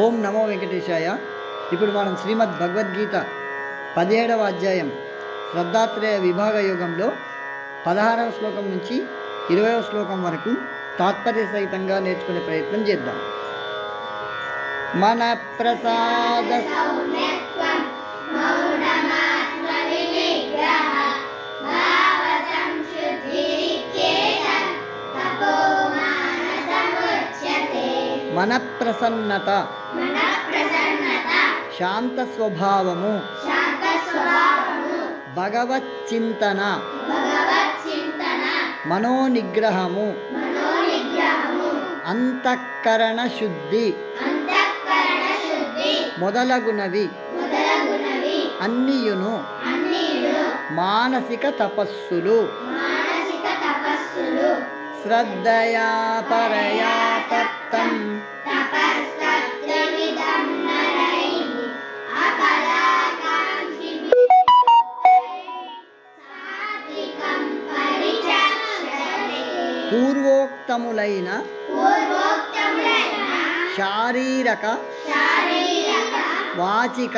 ఓం నమో వెంకటేశాయ. ఇప్పుడు మనం శ్రీమద్ భగవద్గీత పదిహేడవ అధ్యాయం శ్రద్ధాత్రేయ విభాగ యోగంలో పదహారవ శ్లోకం నుంచి ఇరవయవ శ్లోకం వరకు తాత్పర్య సహితంగా నేర్చుకునే ప్రయత్నం చేద్దాం. మన ప్రసాద మన ప్రసన్నత శాంత స్వభావము భగవత్ చింతన మనోనిగ్రహము. అంతఃకరణ శుద్ధి మొదలగునవి. అన్నియును. అన్నీలు మానసిక తపస్సులు. మానసిక తపస్సులు. శ్రద్ధయా పరయా. పూర్వోక్తములైన శారీరక వాచిక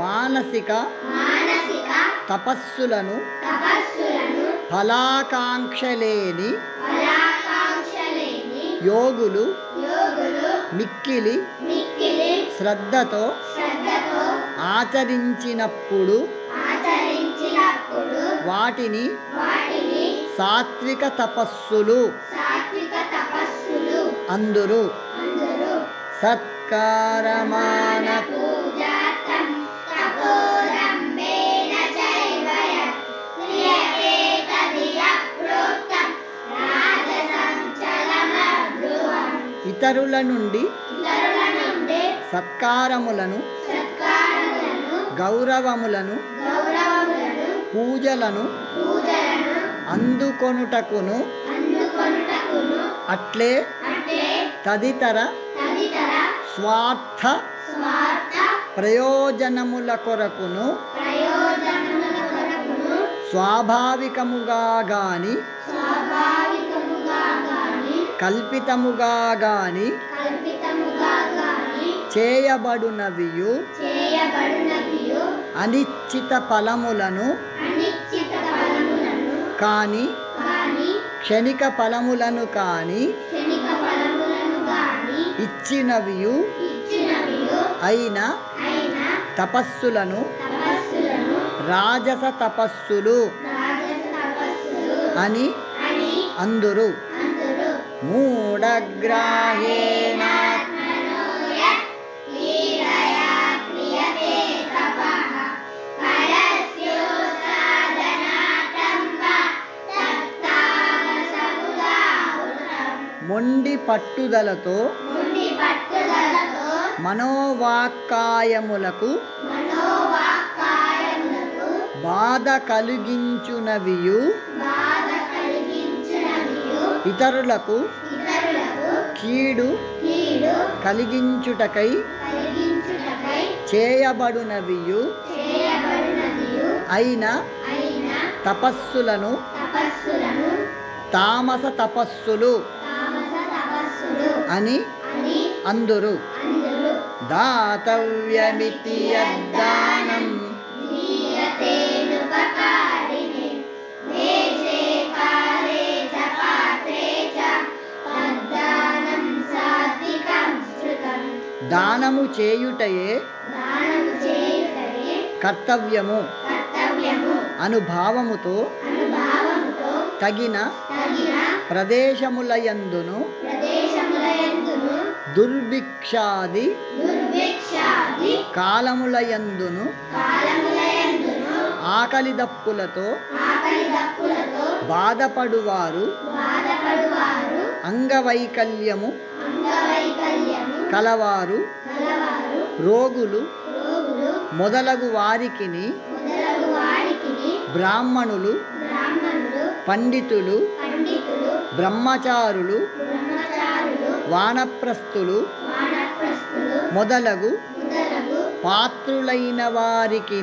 మానసిక తపస్సులను ఫలాకాంక్షలేని యోగులు మిక్కిలి శ్రద్ధతో ఆచరించినప్పుడు ఆచరించినప్పుడు వాటిని వాటిని సాత్విక తపస్సులు అందురు. సత్కారమాన ఇతరుల నుండి సత్కారములను గౌరవములను గౌరవములను పూజలను పూజలను అందుకొనుటకును అట్లే అంటే తదితర స్వార్థ ప్రయోజనముల కొరకును స్వాభావికముగా గాని కల్పితముగా గాని చేయబడునవియు అనిశ్చిత ఫలములను కాని క్షణిక ఫలములను కాని ఇచ్చినవియు అయిన తపస్సులను రాజస తపస్సులు అని అందురు. అందరూ. మొండి పట్టుదలతో మనోవాక్కాయములకు బాధ కలిగించునవియు ఇతరులకు కీడు కలిగించుటకై చేయబడునవియు అయిన తపస్సులను తపస్సులను తామస తపస్సులు తామస తపస్సులు అని అందురు. దాతవ్యమితి యద్దానం. దానము చేయుటయే కర్తవ్యము. అనుభావముతో తగిన ప్రదేశములయందును దుర్భిక్షాది కాలములయందును ఆకలి దప్పులతో బాధపడువారు అంగవైకల్యము కలవారు రోగులు మొదలగు వారికిని బ్రాహ్మణులు పండితులు బ్రహ్మచారులు వానప్రస్థులు మొదలగు పాత్రులైన వారికి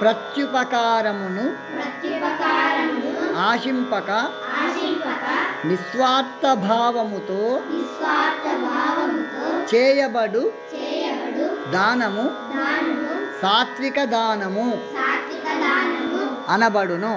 ప్రత్యుపకారమును ఆశింపక నిస్వార్థ భావముతో చేయబడు దానము సాత్విక దానము అనబడును.